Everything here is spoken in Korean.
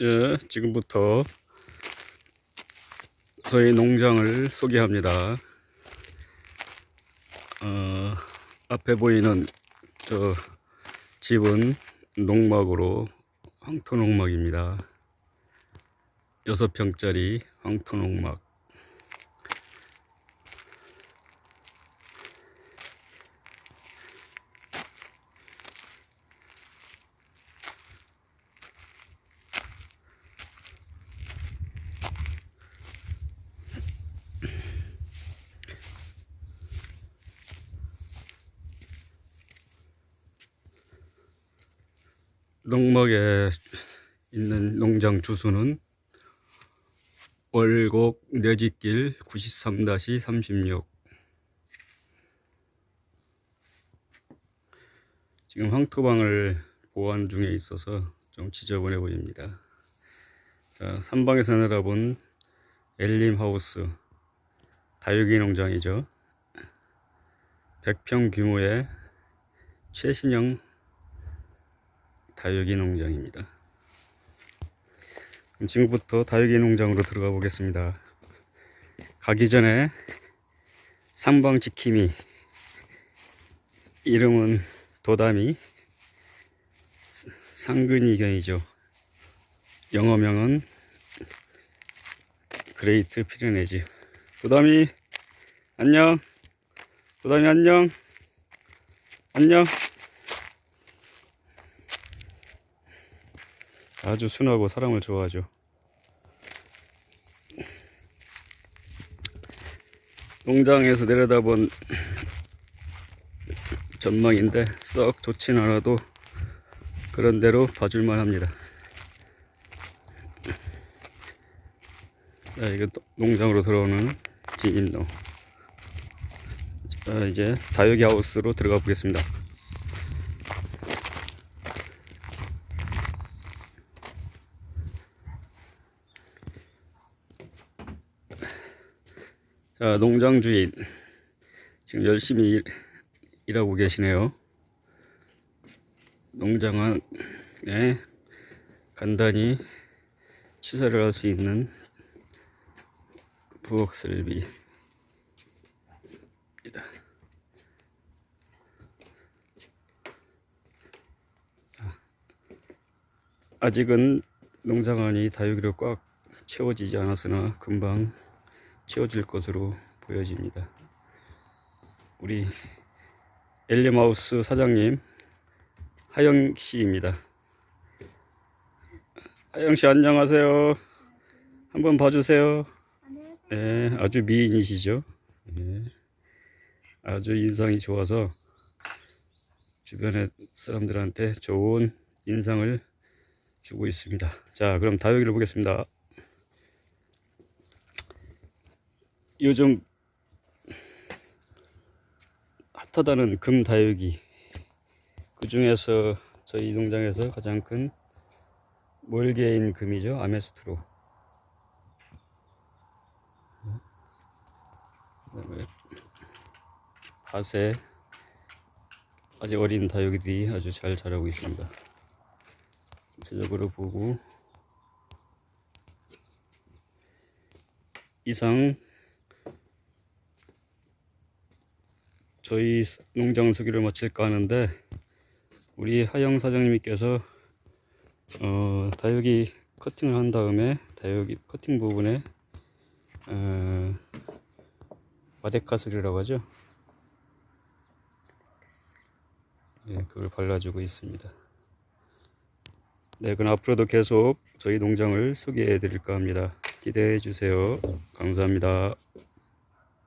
예, 지금부터 저희 농장을 소개합니다. 어, 앞에 보이는 저 집은 농막으로 황토농막입니다. 6평짜리 황토농막. 농막에 있는 농장 주소는 월곡 내집길 93-36 지금 황토방을 보완 중에 있어서 좀 지저분해 보입니다. 자, 삼방에서 내다본 엘림 하우스 다육이 농장이죠. 100평 규모의 최신형 다육이 농장입니다. 그럼 지금부터 다육이 농장으로 들어가 보겠습니다. 가기 전에 삼방 지킴이 이름은 도담이 상근이견이죠. 영어명은 그레이트 피르네즈. 도담이 안녕. 도담이 안녕. 안녕. 아주 순하고 사람을 좋아하죠. 농장에서 내려다본 전망인데 썩 좋진 않아도 그런 대로 봐줄만 합니다. 자, 이거 또 농장으로 들어오는 진입로. 자, 이제 다육이 하우스로 들어가 보겠습니다. 자, 농장 주인. 지금 열심히 일, 일하고 계시네요. 농장은, 예, 간단히 시설을 할수 있는 부엌 설비입니다. 아직은 농장안이 다육이로 꽉 채워지지 않았으나 금방 채워질 것으로 보여집니다. 우리 엘리마우스 사장님 하영 씨입니다. 하영 씨 안녕하세요. 한번 봐주세요. 네, 아주 미인이시죠? 네, 아주 인상이 좋아서 주변의 사람들한테 좋은 인상을 주고 있습니다. 자, 그럼 다육이를 보겠습니다. 요즘 핫하다는 금 다육이. 그 중에서 저희 농장에서 가장 큰 몰개인 금이죠. 아메스트로. 그다음에 밭에 아직 어린 다육이들이 아주 잘 자라고 있습니다. 전체적으로 보고 이상 저희 농장 수기를 마칠까 하는데 우리 하영 사장님께서 어, 다육이 커팅을 한 다음에 다육이 커팅 부분에 어, 마데카스리라고 하죠. 예, 그걸 발라주고 있습니다. 네, 그럼 앞으로도 계속 저희 농장을 소개해 드릴까 합니다. 기대해 주세요. 감사합니다.